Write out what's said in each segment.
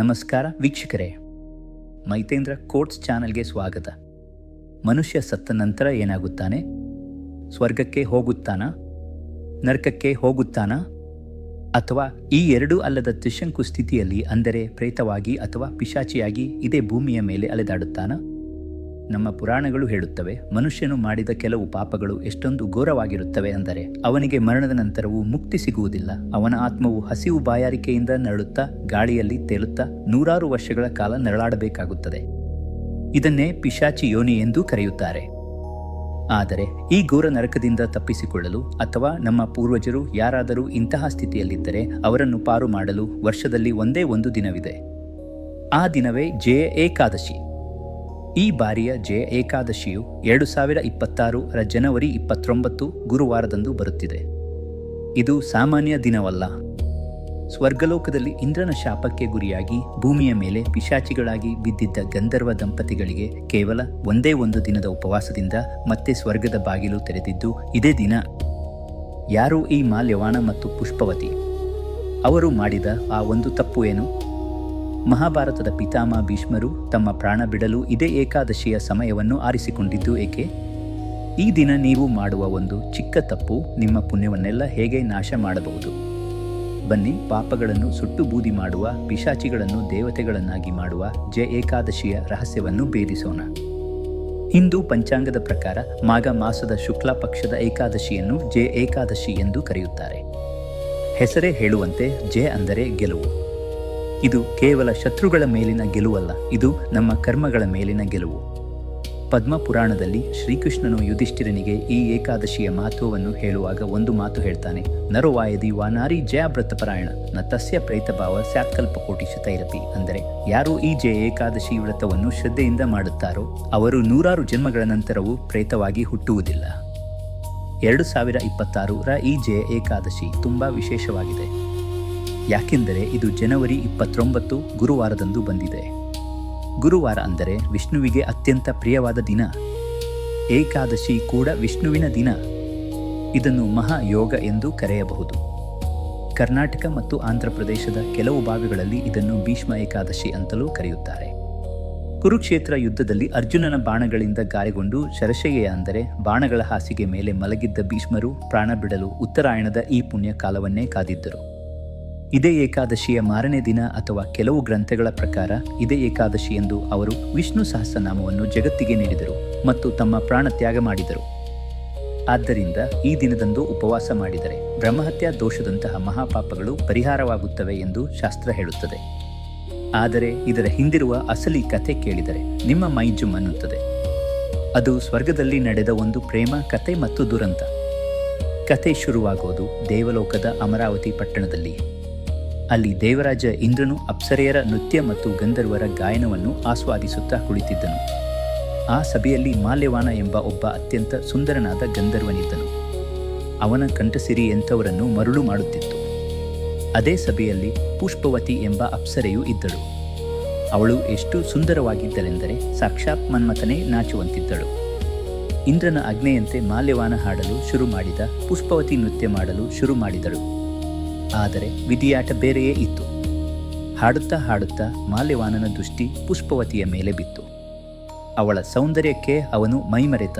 ನಮಸ್ಕಾರ ವೀಕ್ಷಕರೇ. ಮೈತೇಂದ್ರ ಕೋಟ್ಸ್ ಚಾನೆಲ್ಗೆ ಸ್ವಾಗತ. ಮನುಷ್ಯ ಸತ್ತ ನಂತರ ಏನಾಗುತ್ತಾನೆ? ಸ್ವರ್ಗಕ್ಕೆ ಹೋಗುತ್ತಾನಾ? ನರಕಕ್ಕೆ ಹೋಗುತ್ತಾನಾ? ಅಥವಾ ಈ ಎರಡೂ ಅಲ್ಲದ ತ್ರಿಶಂಕು ಸ್ಥಿತಿಯಲ್ಲಿ ಅಂದರೆ ಪ್ರೇತವಾಗಿ ಅಥವಾ ಪಿಶಾಚಿಯಾಗಿ ಇದೇ ಭೂಮಿಯ ಮೇಲೆ ಅಲೆದಾಡುತ್ತಾನಾ? ನಮ್ಮ ಪುರಾಣಗಳು ಹೇಳುತ್ತವೆ, ಮನುಷ್ಯನು ಮಾಡಿದ ಕೆಲವು ಪಾಪಗಳು ಎಷ್ಟೊಂದು ಘೋರವಾಗಿರುತ್ತವೆ ಅಂದರೆ, ಅವನಿಗೆ ಮರಣದ ನಂತರವೂ ಮುಕ್ತಿ ಸಿಗುವುದಿಲ್ಲ. ಅವನ ಆತ್ಮವು ಹಸಿವು ಬಾಯಾರಿಕೆಯಿಂದ ನರಳುತ್ತಾ, ಗಾಳಿಯಲ್ಲಿ ತೇಲುತ್ತಾ, ನೂರಾರು ವರ್ಷಗಳ ಕಾಲ ನರಳಾಡಬೇಕಾಗುತ್ತದೆ. ಇದನ್ನೇ ಪಿಶಾಚಿ ಯೋನಿ ಎಂದು ಕರೆಯುತ್ತಾರೆ. ಆದರೆ, ಈ ಘೋರ ನರಕದಿಂದ ತಪ್ಪಿಸಿಕೊಳ್ಳಲು ಅಥವಾ ನಮ್ಮ ಪೂರ್ವಜರು ಯಾರಾದರೂ ಇಂತಹ ಸ್ಥಿತಿಯಲ್ಲಿದ್ದರೆ ಅವರನ್ನು ಪಾರು ಮಾಡಲು ವರ್ಷದಲ್ಲಿ ಒಂದೇ ಒಂದು ದಿನವಿದೆ. ಆ ದಿನವೇ ಜಯ ಏಕಾದಶಿ. ಈ ಬಾರಿಯ ಜಯ ಏಕಾದಶಿಯು ಎರಡು ಸಾವಿರ ಇಪ್ಪತ್ತಾರರ ಜನವರಿ ಇಪ್ಪತ್ತೊಂಬತ್ತು ಗುರುವಾರದಂದು ಬರುತ್ತಿದೆ. ಇದು ಸಾಮಾನ್ಯ ದಿನವಲ್ಲ. ಸ್ವರ್ಗಲೋಕದಲ್ಲಿ ಇಂದ್ರನ ಶಾಪಕ್ಕೆ ಗುರಿಯಾಗಿ ಭೂಮಿಯ ಮೇಲೆ ಪಿಶಾಚಿಗಳಾಗಿ ಬಿದ್ದಿದ್ದ ಗಂಧರ್ವ ದಂಪತಿಗಳಿಗೆ ಕೇವಲ ಒಂದೇ ಒಂದು ದಿನದ ಉಪವಾಸದಿಂದ ಮತ್ತೆ ಸ್ವರ್ಗದ ಬಾಗಿಲು ತೆರೆದಿದ್ದು ಇದೇ ದಿನ. ಯಾರು ಈ ಮಾಲ್ಯವಾಣ ಮತ್ತು ಪುಷ್ಪವತಿ? ಅವರು ಮಾಡಿದ ಆ ಒಂದು ತಪ್ಪು ಏನು? ಮಹಾಭಾರತದ ಪಿತಾಮ ಭೀಷ್ಮರು ತಮ್ಮ ಪ್ರಾಣ ಬಿಡಲು ಇದೇ ಏಕಾದಶಿಯ ಸಮಯವನ್ನು ಆರಿಸಿಕೊಂಡಿದ್ದು ಏಕೆ? ಈ ದಿನ ನೀವು ಮಾಡುವ ಒಂದು ಚಿಕ್ಕ ತಪ್ಪು ನಿಮ್ಮ ಪುಣ್ಯವನ್ನೆಲ್ಲ ಹೇಗೆ ನಾಶ ಮಾಡಬಹುದು? ಬನ್ನಿ, ಪಾಪಗಳನ್ನು ಸುಟ್ಟು ಬೂದಿ ಮಾಡುವ, ಪಿಶಾಚಿಗಳನ್ನು ದೇವತೆಗಳನ್ನಾಗಿ ಮಾಡುವ ಜಯ ಏಕಾದಶಿಯ ರಹಸ್ಯವನ್ನು ಭೇದಿಸೋಣ. ಹಿಂದೂ ಪಂಚಾಂಗದ ಪ್ರಕಾರ ಮಾಘ ಮಾಸದ ಶುಕ್ಲ ಪಕ್ಷದ ಏಕಾದಶಿಯನ್ನು ಜಯ ಏಕಾದಶಿ ಎಂದು ಕರೆಯುತ್ತಾರೆ. ಹೆಸರೇ ಹೇಳುವಂತೆ ಜಯ ಅಂದರೆ ಗೆಲುವು. ಇದು ಕೇವಲ ಶತ್ರುಗಳ ಮೇಲಿನ ಗೆಲುವಲ್ಲ, ಇದು ನಮ್ಮ ಕರ್ಮಗಳ ಮೇಲಿನ ಗೆಲುವು. ಪದ್ಮ ಪುರಾಣದಲ್ಲಿ ಶ್ರೀಕೃಷ್ಣನು ಯುಧಿಷ್ಠಿರನಿಗೆ ಈ ಏಕಾದಶಿಯ ಮಹತ್ವವನ್ನು ಹೇಳುವಾಗ ಒಂದು ಮಾತು ಹೇಳ್ತಾನೆ, ನರವಾಯದಿ ವಾನಾರಿ ಜಯಾವ್ರತಪರಾಯಣ ನ ತಸ್ಯ ಪ್ರೇತಭಾವ ಸ್ಯಾತ್ಕಲ್ಪ ಕೋಟಿ ಶತೈರಪಿ. ಅಂದರೆ, ಯಾರು ಈ ಜಯ ಏಕಾದಶಿ ವ್ರತವನ್ನು ಶ್ರದ್ಧೆಯಿಂದ ಮಾಡುತ್ತಾರೋ, ಅವರು ನೂರಾರು ಜನ್ಮಗಳ ನಂತರವೂ ಪ್ರೇತವಾಗಿ ಹುಟ್ಟುವುದಿಲ್ಲ. ಎರಡು ಸಾವಿರ ಇಪ್ಪತ್ತಾರರ ಈ ಜಯ ಏಕಾದಶಿ ತುಂಬಾ ವಿಶೇಷವಾಗಿದೆ. ಯಾಕೆಂದರೆ ಇದು ಜನವರಿ ಇಪ್ಪತ್ತೊಂಬತ್ತು ಗುರುವಾರದಂದು ಬಂದಿದೆ. ಗುರುವಾರ ಅಂದರೆ ವಿಷ್ಣುವಿಗೆ ಅತ್ಯಂತ ಪ್ರಿಯವಾದ ದಿನ. ಏಕಾದಶಿ ಕೂಡ ವಿಷ್ಣುವಿನ ದಿನ. ಇದನ್ನು ಮಹಾಯೋಗ ಎಂದು ಕರೆಯಬಹುದು. ಕರ್ನಾಟಕ ಮತ್ತು ಆಂಧ್ರಪ್ರದೇಶದ ಕೆಲವು ಭಾಗಗಳಲ್ಲಿ ಇದನ್ನು ಭೀಷ್ಮ ಏಕಾದಶಿ ಅಂತಲೂ ಕರೆಯುತ್ತಾರೆ. ಕುರುಕ್ಷೇತ್ರ ಯುದ್ಧದಲ್ಲಿ ಅರ್ಜುನನ ಬಾಣಗಳಿಂದ ಗಾಯಗೊಂಡು ಶರಶಯ್ಯ ಅಂದರೆ ಬಾಣಗಳ ಹಾಸಿಗೆ ಮೇಲೆ ಮಲಗಿದ್ದ ಭೀಷ್ಮರು ಪ್ರಾಣ ಬಿಡಲು ಉತ್ತರಾಯಣದ ಈ ಪುಣ್ಯ ಕಾಲವನ್ನೇ ಕಾದಿದ್ದರು. ಇದೇ ಏಕಾದಶಿಯ ಮಾರನೇ ದಿನ ಅಥವಾ ಕೆಲವು ಗ್ರಂಥಗಳ ಪ್ರಕಾರ ಇದೇ ಏಕಾದಶಿ ಎಂದು ಅವರು ವಿಷ್ಣು ಸಹಸ್ರನಾಮವನ್ನು ಜಗತ್ತಿಗೆ ನೀಡಿದರು ಮತ್ತು ತಮ್ಮ ಪ್ರಾಣ ತ್ಯಾಗ ಮಾಡಿದರು. ಆದ್ದರಿಂದ ಈ ದಿನದಂದು ಉಪವಾಸ ಮಾಡಿದರೆ ಬ್ರಹ್ಮಹತ್ಯಾ ದೋಷದಂತಹ ಮಹಾಪಾಪಗಳು ಪರಿಹಾರವಾಗುತ್ತವೆ ಎಂದು ಶಾಸ್ತ್ರ ಹೇಳುತ್ತದೆ. ಆದರೆ ಇದರ ಹಿಂದಿರುವ ಅಸಲಿ ಕಥೆ ಕೇಳಿದರೆ ನಿಮ್ಮ ಮೈಜುಮ್ ಅನ್ನುತ್ತದೆ. ಅದು ಸ್ವರ್ಗದಲ್ಲಿ ನಡೆದ ಒಂದು ಪ್ರೇಮ ಕತೆ ಮತ್ತು ದುರಂತ. ಕತೆ ಶುರುವಾಗೋದು ದೇವಲೋಕದ ಅಮರಾವತಿ ಪಟ್ಟಣದಲ್ಲಿ. ಅಲ್ಲಿ ದೇವರಾಜ ಇಂದ್ರನು ಅಪ್ಸರೆಯರ ನೃತ್ಯ ಮತ್ತು ಗಂಧರ್ವರ ಗಾಯನವನ್ನು ಆಸ್ವಾದಿಸುತ್ತಾ ಕುಳಿತಿದ್ದನು. ಆ ಸಭೆಯಲ್ಲಿ ಮಾಲ್ಯವಾನ ಎಂಬ ಒಬ್ಬ ಅತ್ಯಂತ ಸುಂದರನಾದ ಗಂಧರ್ವನಿದ್ದನು. ಅವನ ಕಂಠಸಿರಿ ಎಂಥವರನ್ನು ಮರುಳು ಮಾಡುತ್ತಿತ್ತು. ಅದೇ ಸಭೆಯಲ್ಲಿ ಪುಷ್ಪವತಿ ಎಂಬ ಅಪ್ಸರೆಯೂ ಇದ್ದಳು. ಅವಳು ಎಷ್ಟು ಸುಂದರವಾಗಿದ್ದಳೆಂದರೆ ಸಾಕ್ಷಾತ್ ಮನ್ಮಥನೇ ನಾಚುವಂತಿದ್ದಳು. ಇಂದ್ರನ ಆಜ್ಞೆಯಂತೆ ಮಾಲ್ಯವಾನ ಹಾಡಲು ಶುರು ಮಾಡಿದ ಪುಷ್ಪವತಿ ನೃತ್ಯ ಮಾಡಲು ಶುರು ಮಾಡಿದಳು. ಆದರೆ ವಿಧಿಯಾಟ ಬೇರೆಯೇ ಇತ್ತು. ಹಾಡುತ್ತಾ ಹಾಡುತ್ತಾ ಮಾಲ್ಯವಾನನ ದೃಷ್ಟಿ ಪುಷ್ಪವತಿಯ ಮೇಲೆ ಬಿತ್ತು. ಅವಳ ಸೌಂದರ್ಯಕ್ಕೆ ಅವನು ಮೈಮರೆತ.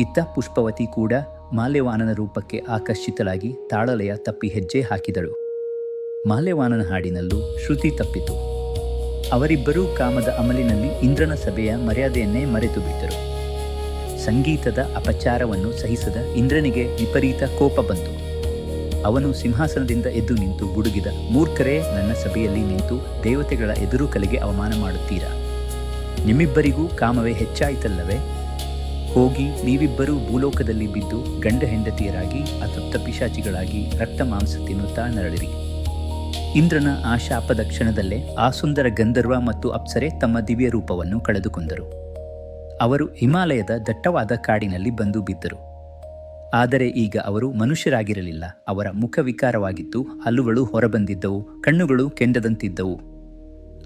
ಇತ್ತ ಪುಷ್ಪವತಿ ಕೂಡ ಮಾಲ್ಯವಾನನ ರೂಪಕ್ಕೆ ಆಕರ್ಷಿತಳಾಗಿ ತಾಳಲೆಯ ತಪ್ಪಿ ಹೆಜ್ಜೆ ಹಾಕಿದಳು. ಮಾಲ್ಯವಾನನ ಹಾಡಿನಲ್ಲೂ ಶ್ರುತಿ ತಪ್ಪಿತು. ಅವರಿಬ್ಬರೂ ಕಾಮದ ಅಮಲಿನಲ್ಲಿ ಇಂದ್ರನ ಸಭೆಯ ಮರ್ಯಾದೆಯನ್ನೇ ಮರೆತು ಬಿಟ್ಟರು. ಸಂಗೀತದ ಅಪಚಾರವನ್ನು ಸಹಿಸದ ಇಂದ್ರನಿಗೆ ವಿಪರೀತ ಕೋಪ ಬಂತು. ಅವನು ಸಿಂಹಾಸನದಿಂದ ಎದ್ದು ನಿಂತು ಗುಡುಗಿದ, ಮೂರ್ಖರೇ, ನನ್ನ ಸಭೆಯಲ್ಲಿ ನಿಂತು ದೇವತೆಗಳ ಎದುರು ಕಲೆಗೆ ಅವಮಾನ ಮಾಡುತ್ತೀರಾ? ನಿಮ್ಮಿಬ್ಬರಿಗೂ ಕಾಮವೇ ಹೆಚ್ಚಾಯಿತಲ್ಲವೇ? ಹೋಗಿ ನೀವಿಬ್ಬರೂ ಭೂಲೋಕದಲ್ಲಿ ಬಿದ್ದು ಗಂಡ ಹೆಂಡತಿಯರಾಗಿ ಅತೃಪ್ತ ಪಿಶಾಚಿಗಳಾಗಿ ರಕ್ತ ಮಾಂಸ ತಿನ್ನುತ್ತಾ ನರಳಿರಿ. ಇಂದ್ರನ ಆ ಶಾಪದ ಕ್ಷಣದಲ್ಲೇ ಆ ಸುಂದರ ಗಂಧರ್ವ ಮತ್ತು ಅಪ್ಸರೆ ತಮ್ಮ ದಿವ್ಯ ರೂಪವನ್ನು ಕಳೆದುಕೊಂಡರು. ಅವರು ಹಿಮಾಲಯದ ದಟ್ಟವಾದ ಕಾಡಿನಲ್ಲಿ ಬಂದು ಬಿದ್ದರು. ಆದರೆ ಈಗ ಅವರು ಮನುಷ್ಯರಾಗಿರಲಿಲ್ಲ. ಅವರ ಮುಖ ವಿಕಾರವಾಗಿತ್ತು ಹಲ್ಲುಗಳು ಹೊರಬಂದಿದ್ದವು, ಕಣ್ಣುಗಳು ಕೆಂಡದಂತಿದ್ದವು.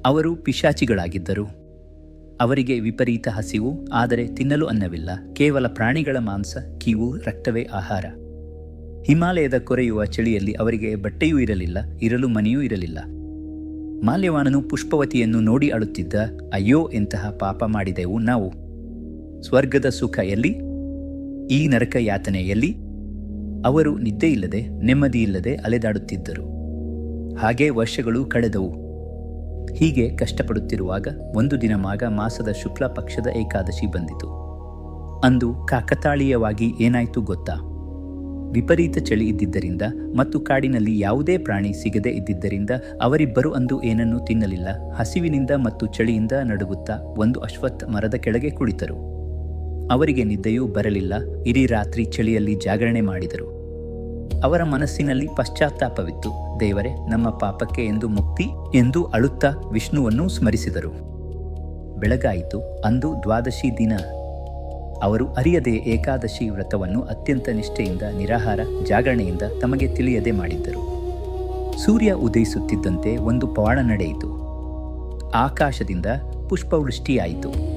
ಅವರು ಪಿಶಾಚಿಗಳಾಗಿದ್ದರು. ಅವರಿಗೆ ವಿಪರೀತ ಹಸಿವು, ಆದರೆ ತಿನ್ನಲು ಅನ್ನವಿಲ್ಲ. ಕೇವಲ ಪ್ರಾಣಿಗಳ ಮಾಂಸ, ಕೀವು, ರಕ್ತವೇ ಆಹಾರ. ಹಿಮಾಲಯದ ಕೊರೆಯುವ ಚಳಿಯಲ್ಲಿ ಅವರಿಗೆ ಬಟ್ಟೆಯೂ ಇರಲಿಲ್ಲ, ಇರಲು ಮನೆಯೂ ಇರಲಿಲ್ಲ. ಮಾಲ್ಯವಾನನು ಪುಷ್ಪವತಿಯನ್ನು ನೋಡಿ ಅಳುತ್ತಿದ್ದ, ಅಯ್ಯೋ, ಎಂತಹ ಪಾಪ ಮಾಡಿದೆವು ನಾವು. ಸ್ವರ್ಗದ ಸುಖ ಎಲ್ಲಿ? ಈ ನರಕ ಯಾತನೆಯಲ್ಲಿ ಅವರು ನಿದ್ದೆಯಿಲ್ಲದೆ, ನೆಮ್ಮದಿಯಿಲ್ಲದೆ ಅಲೆದಾಡುತ್ತಿದ್ದರು. ಹಾಗೆ ವರ್ಷಗಳು ಕಳೆದವು. ಹೀಗೆ ಕಷ್ಟಪಡುತ್ತಿರುವಾಗ ಒಂದು ದಿನ ಮಾಗ ಮಾಸದ ಶುಕ್ಲ ಪಕ್ಷದ ಏಕಾದಶಿ ಬಂದಿತು. ಅಂದು ಕಾಕತಾಳೀಯವಾಗಿ ಏನಾಯಿತು ಗೊತ್ತಾ? ವಿಪರೀತ ಚಳಿ ಇದ್ದಿದ್ದರಿಂದ ಮತ್ತು ಕಾಡಿನಲ್ಲಿ ಯಾವುದೇ ಪ್ರಾಣಿ ಸಿಗದೆ ಇದ್ದಿದ್ದರಿಂದ ಅವರಿಬ್ಬರು ಅಂದು ಏನನ್ನೂ ತಿನ್ನಲಿಲ್ಲ. ಹಸಿವಿನಿಂದ ಮತ್ತು ಚಳಿಯಿಂದ ನಡುಗುತ್ತಾ ಒಂದು ಅಶ್ವತ್ಥ ಮರದ ಕೆಳಗೆ ಕುಳಿತರು. ಅವರಿಗೆ ನಿದ್ದೆಯೂ ಬರಲಿಲ್ಲ. ಇಡೀ ರಾತ್ರಿ ಚಳಿಯಲ್ಲಿ ಜಾಗರಣೆ ಮಾಡಿದರು. ಅವರ ಮನಸ್ಸಿನಲ್ಲಿ ಪಶ್ಚಾತ್ತಾಪವಿತ್ತು. ದೇವರೇ, ನಮ್ಮ ಪಾಪಕ್ಕೆ ಎಂದು ಮುಕ್ತಿ, ಎಂದು ಅಳುತ್ತಾ ವಿಷ್ಣುವನ್ನು ಸ್ಮರಿಸಿದರು. ಬೆಳಗಾಯಿತು. ಅಂದು ದ್ವಾದಶಿ ದಿನ. ಅವರು ಅರಿಯದೆ ಏಕಾದಶಿ ವ್ರತವನ್ನು ಅತ್ಯಂತ ನಿಷ್ಠೆಯಿಂದ, ನಿರಾಹಾರ ಜಾಗರಣೆಯಿಂದ ತಮಗೆ ತಿಳಿಯದೆ ಮಾಡಿದ್ದರು. ಸೂರ್ಯ ಉದಯಿಸುತ್ತಿದ್ದಂತೆ ಒಂದು ಪವಾಡ ನಡೆಯಿತು. ಆಕಾಶದಿಂದ ಪುಷ್ಪವೃಷ್ಟಿಯಾಯಿತು.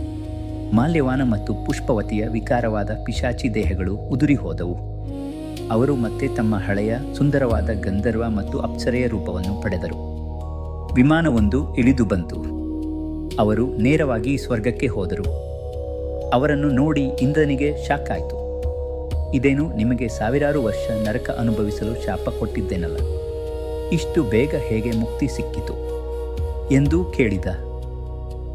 ಮಾಲ್ಯವಾನ ಮತ್ತು ಪುಷ್ಪವತಿಯ ವಿಕಾರವಾದ ಪಿಶಾಚಿ ದೇಹಗಳು ಉದುರಿ ಹೋದವು ಅವರು ಮತ್ತೆ ತಮ್ಮ ಹಳೆಯ, ಸುಂದರವಾದ ಗಂಧರ್ವ ಮತ್ತು ಅಪ್ಸರೆಯ ರೂಪವನ್ನು ಪಡೆದರು. ವಿಮಾನವೊಂದು ಇಳಿದು ಬಂತು. ಅವರು ನೇರವಾಗಿ ಸ್ವರ್ಗಕ್ಕೆ ಹೋದರು. ಅವರನ್ನು ನೋಡಿ ಇಂದ್ರನಿಗೆ ಶಾಕ್ ಆಯಿತು. ಇದೇನು ನಿಮಗೆ ಸಾವಿರಾರು ವರ್ಷ ನರಕ ಅನುಭವಿಸಲು ಶಾಪ ಕೊಟ್ಟಿದ್ದೇನಲ್ಲ. ಇಷ್ಟು ಬೇಗ ಹೇಗೆ ಮುಕ್ತಿ ಸಿಕ್ಕಿತು? ಎಂದು ಕೇಳಿದ.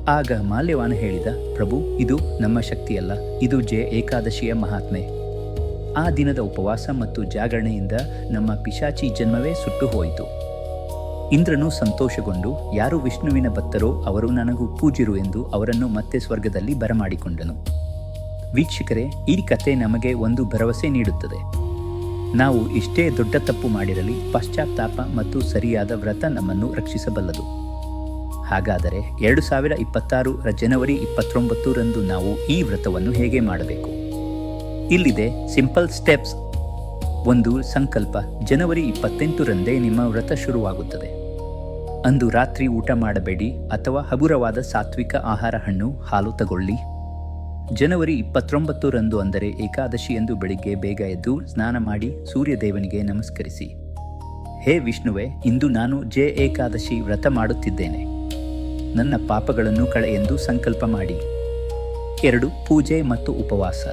ಆಗ ಮಾಲ್ಯವಾನ ಹೇಳಿದ, ಪ್ರಭು, ಇದು ನಮ್ಮ ಶಕ್ತಿಯಲ್ಲ, ಇದು ಜಯ ಏಕಾದಶಿಯ ಮಹಾತ್ಮೆ. ಆ ದಿನದ ಉಪವಾಸ ಮತ್ತು ಜಾಗರಣೆಯಿಂದ ನಮ್ಮ ಪಿಶಾಚಿ ಜನ್ಮವೇ ಸುಟ್ಟು ಹೋಯಿತು. ಇಂದ್ರನು ಸಂತೋಷಗೊಂಡು, ಯಾರು ವಿಷ್ಣುವಿನ ಭಕ್ತರೋ ಅವರು ನನಗೂ ಪೂಜಿರು ಎಂದು ಅವರನ್ನು ಮತ್ತೆ ಸ್ವರ್ಗದಲ್ಲಿ ಬರಮಾಡಿಕೊಂಡನು. ವೀಕ್ಷಕರೇ, ಈ ಕತೆ ನಮಗೆ ಒಂದು ಭರವಸೆ ನೀಡುತ್ತದೆ. ನಾವು ಇಷ್ಟೇ ದೊಡ್ಡ ತಪ್ಪು ಮಾಡಿರಲಿ, ಪಶ್ಚಾತ್ತಾಪ ಮತ್ತು ಸರಿಯಾದ ವ್ರತ ನಮ್ಮನ್ನು ರಕ್ಷಿಸಬಲ್ಲದು. ಹಾಗಾದರೆ ಎರಡು ಸಾವಿರ ಇಪ್ಪತ್ತಾರರ ಜನವರಿ ಇಪ್ಪತ್ತೊಂಬತ್ತರಂದು ನಾವು ಈ ವ್ರತವನ್ನು ಹೇಗೆ ಮಾಡಬೇಕು? ಇಲ್ಲಿದೆ ಸಿಂಪಲ್ ಸ್ಟೆಪ್ಸ್. ಒಂದು ಸಂಕಲ್ಪ ಜನವರಿ ಇಪ್ಪತ್ತೆಂಟರಂದೇ ನಿಮ್ಮ ವ್ರತ ಶುರುವಾಗುತ್ತದೆ. ಅಂದು ರಾತ್ರಿ ಊಟ ಮಾಡಬೇಡಿ ಅಥವಾ ಹಗುರವಾದ ಸಾತ್ವಿಕ ಆಹಾರ ಹಣ್ಣು ಹಾಲು ತಗೊಳ್ಳಿ. ಜನವರಿ ಇಪ್ಪತ್ತೊಂಬತ್ತರಂದು ಅಂದರೆ ಏಕಾದಶಿ ಎಂದು ಬೆಳಿಗ್ಗೆ ಬೇಗ ಎದ್ದು ಸ್ನಾನ ಮಾಡಿ ಸೂರ್ಯದೇವನಿಗೆ ನಮಸ್ಕರಿಸಿ. ಹೇ ವಿಷ್ಣುವೆ, ಇಂದು ನಾನು ಜೆ ಏಕಾದಶಿ ವ್ರತ ಮಾಡುತ್ತಿದ್ದೇನೆ. ನನ್ನ ಪಾಪಗಳನ್ನು ಕಳೆ ಎಂದು ಸಂಕಲ್ಪ ಮಾಡಿ. ಎರಡು, ಪೂಜೆ ಮತ್ತು ಉಪವಾಸ.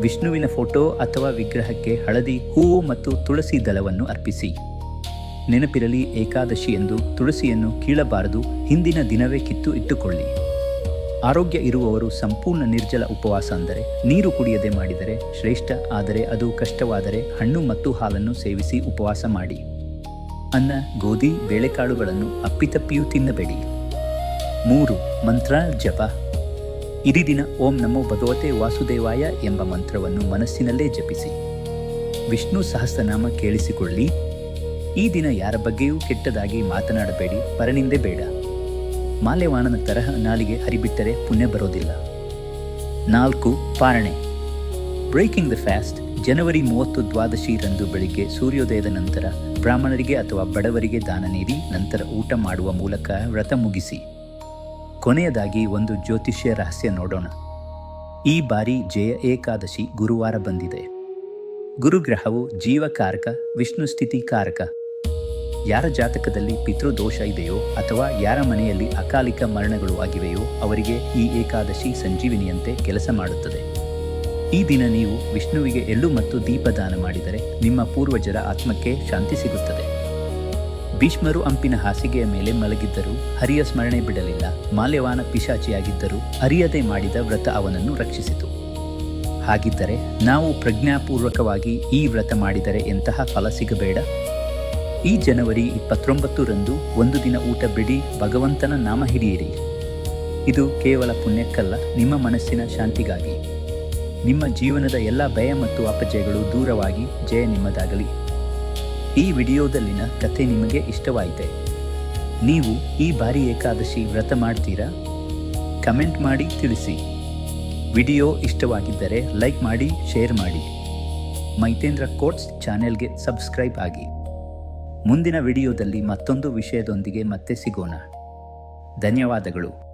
ವಿಷ್ಣುವಿನ ಫೋಟೋ ಅಥವಾ ವಿಗ್ರಹಕ್ಕೆ ಹಳದಿ, ಹೂವು ಮತ್ತು ತುಳಸಿ ದಳವನ್ನು ಅರ್ಪಿಸಿ. ನೆನಪಿರಲಿ ಏಕಾದಶಿ ಎಂದು ತುಳಸಿಯನ್ನು ಕೀಳಬಾರದು, ಹಿಂದಿನ ದಿನವೇ ಕಿತ್ತು ಇಟ್ಟುಕೊಳ್ಳಿ. ಆರೋಗ್ಯ ಇರುವವರು ಸಂಪೂರ್ಣ ನಿರ್ಜಲ ಉಪವಾಸ ಅಂದರೆ ನೀರು ಕುಡಿಯದೆ ಮಾಡಿದರೆ ಶ್ರೇಷ್ಠ, ಆದರೆ ಅದು ಕಷ್ಟವಾದರೆ ಹಣ್ಣು ಮತ್ತು ಹಾಲನ್ನು ಸೇವಿಸಿ ಉಪವಾಸ ಮಾಡಿ. ಅನ್ನ, ಗೋಧಿ, ಬೇಳೆಕಾಳುಗಳನ್ನು ಅಪ್ಪಿತಪ್ಪಿಯೂ ತಿನ್ನಬೇಡಿ. ಮೂರು ಮಂತ್ರ ಜಪ. ಇಡೀ ದಿನ ಓಂ ನಮೋ ಭಗವತೆ ವಾಸುದೇವಾಯ ಎಂಬ ಮಂತ್ರವನ್ನು ಮನಸ್ಸಿನಲ್ಲೇ ಜಪಿಸಿ. ವಿಷ್ಣು ಸಹಸ್ರನಾಮ ಕೇಳಿಸಿಕೊಳ್ಳಿ. ಈ ದಿನ ಯಾರ ಬಗ್ಗೆಯೂ ಕೆಟ್ಟದಾಗಿ ಮಾತನಾಡಬೇಡಿ ಪರನಿಂದೆ ಬೇಡ. ಮಾಲ್ಯವಾಣನ ತರಹ ನಾಲಿಗೆ ಹರಿಬಿಟ್ಟರೆ ಪುಣ್ಯ ಬರೋದಿಲ್ಲ. ನಾಲ್ಕು ಪಾರಣೆ. ಬ್ರೇಕಿಂಗ್ ದ ಫ್ಯಾಸ್ಟ್ ಜನವರಿ ಮೂವತ್ತು ದ್ವಾದಶಿರಂದು ಬೆಳಿಗ್ಗೆ ಸೂರ್ಯೋದಯದ ನಂತರ ಬ್ರಾಹ್ಮಣರಿಗೆ ಅಥವಾ ಬಡವರಿಗೆ ದಾನ ನೀಡಿ ನಂತರ ಊಟ ಮಾಡುವ ಮೂಲಕ ವ್ರತ ಮುಗಿಸಿ. ಕೊನೆಯದಾಗಿ ಒಂದು ಜ್ಯೋತಿಷ್ಯ ರಹಸ್ಯ ನೋಡೋಣ. ಈ ಬಾರಿ ಜಯ ಏಕಾದಶಿ ಗುರುವಾರ ಬಂದಿದೆ. ಗುರುಗ್ರಹವು ಜೀವಕಾರಕ, ವಿಷ್ಣು ಸ್ಥಿತಿ ಕಾರಕ. ಯಾರ ಜಾತಕದಲ್ಲಿ ಪಿತೃದೋಷ ಇದೆಯೋ ಅಥವಾ ಯಾರ ಮನೆಯಲ್ಲಿ ಅಕಾಲಿಕ ಮರಣಗಳು ಆಗಿವೆಯೋ ಅವರಿಗೆ ಈ ಏಕಾದಶಿ ಸಂಜೀವಿನಿಯಂತೆ ಕೆಲಸ ಮಾಡುತ್ತದೆ. ಈ ದಿನ ನೀವು ವಿಷ್ಣುವಿಗೆ ಎಳ್ಳು ಮತ್ತು ದೀಪದಾನ ಮಾಡಿದರೆ ನಿಮ್ಮ ಪೂರ್ವಜರ ಆತ್ಮಕ್ಕೆ ಶಾಂತಿ ಸಿಗುತ್ತದೆ. ಭೀಷ್ಮರು ಅಂಪಿನ ಹಾಸಿಗೆಯ ಮೇಲೆ ಮಲಗಿದ್ದರು ಹರಿಯ ಸ್ಮರಣೆ ಬಿಡಲಿಲ್ಲ. ಮಾಲ್ಯವಾನ ಪಿಶಾಚಿಯಾಗಿದ್ದರು ಅರಿಯದೆ ಮಾಡಿದ ವ್ರತ ಅವನನ್ನು ರಕ್ಷಿಸಿತು. ಹಾಗಿದ್ದರೆ ನಾವು ಪ್ರಜ್ಞಾಪೂರ್ವಕವಾಗಿ ಈ ವ್ರತ ಮಾಡಿದರೆ ಎಂತಹ ಫಲ ಸಿಗಬೇಡ? ಈ ಜನವರಿ ಇಪ್ಪತ್ತೊಂಬತ್ತರಂದು ಒಂದು ದಿನ ಊಟ ಬಿಡಿ, ಭಗವಂತನ ನಾಮ ಹಿಡಿಯಿರಿ. ಇದು ಕೇವಲ ಪುಣ್ಯಕ್ಕಲ್ಲ, ನಿಮ್ಮ ಮನಸ್ಸಿನ ಶಾಂತಿಗಾಗಿ. ನಿಮ್ಮ ಜೀವನದ ಎಲ್ಲ ಭಯ ಮತ್ತು ಅಪಜಯಗಳು ದೂರವಾಗಿ ಜಯ ನಿಮ್ಮದಾಗಲಿ. ಈ ವಿಡಿಯೋದಲ್ಲಿನ ಕಥೆ ನಿಮಗೆ ಇಷ್ಟವಾಯಿತೆ. ನೀವು ಈ ಬಾರಿ ಏಕಾದಶಿ ವ್ರತ ಮಾಡ್ತೀರಾ? ಕಮೆಂಟ್ ಮಾಡಿ ತಿಳಿಸಿ. ವಿಡಿಯೋ ಇಷ್ಟವಾಗಿದ್ದರೆ ಲೈಕ್ ಮಾಡಿ, ಶೇರ್ ಮಾಡಿ. ಮೈತೇಂದ್ರ ಕೋಟ್ಸ್ ಚಾನೆಲ್ಗೆ ಸಬ್ಸ್ಕ್ರೈಬ್ ಆಗಿ. ಮುಂದಿನ ವಿಡಿಯೋದಲ್ಲಿ ಮತ್ತೊಂದು ವಿಷಯದೊಂದಿಗೆ ಮತ್ತೆ ಸಿಗೋಣ. ಧನ್ಯವಾದಗಳು.